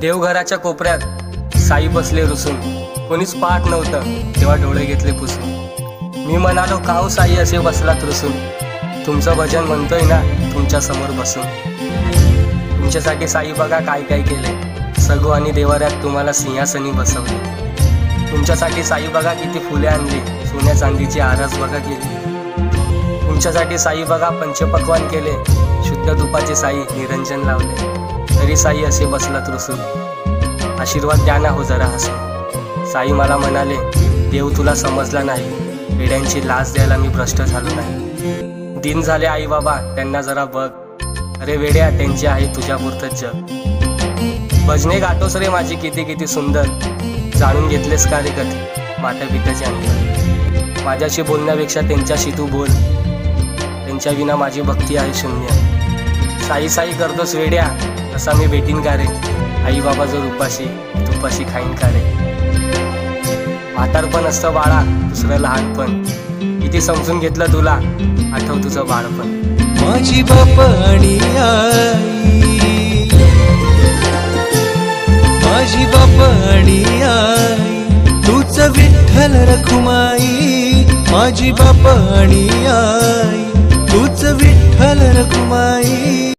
देवघराच्या कोपऱ्यात साई बसले रुसून. कोणीच पाठ नव्हतं तेव्हा डोळे घेतले पुसून. मी म्हणालो काव साई असे बसलात रुसून? तुमचं भजन म्हणतोय ना तुमच्यासमोर बसून. तुमच्यासाठी साई बघा काय काय केले सगो आणि देवाऱ्यात तुम्हाला सिंहासनी बसवले. तुमच्यासाठी साई बघा किती फुले आणली सोन्या चांदीची आरास बघा केली. तुमच्यासाठी साई बघा पंचपक्वान केले शुद्ध तुपाचे साई निरंजन लावले. तरी साई असे बसला त्रुसून. आशीर्वाद द्या ना हो जरा हसून साई मला म्हणाले देव तुला समजला नाही. वेड्यांची लाच द्यायला मी भ्रष्ट झालो नाही. दिन झाले आई बाबा त्यांना जरा बघ. अरे वेड्या त्यांची आहे तुझ्या पुरतच जग. भजने गाठोस रे माझी किती किती सुंदर. जाणून घेतलेस का रे कधी? माता पित्याचे अंतर माझ्याशी बोलण्यापेक्षा त्यांच्याशी तू बोल. त्यांच्या विना माझी भक्ती आहे शून्य. साई साई करतोस वेड्या. तसा मी भेटीन का रे? आई बाबा जर उपाशी तुपाशी खाईन का रे? म्हातारपण असतं बाळा दुसरं लहानपण किती समजून घेतलं तुला? आठव तुझं बाळपण माझी बाप आई. माझी बाप आई. तूच विठ्ठल रखुमाई. माझी बाप आई. तूच विठ्ठल रखुमाई.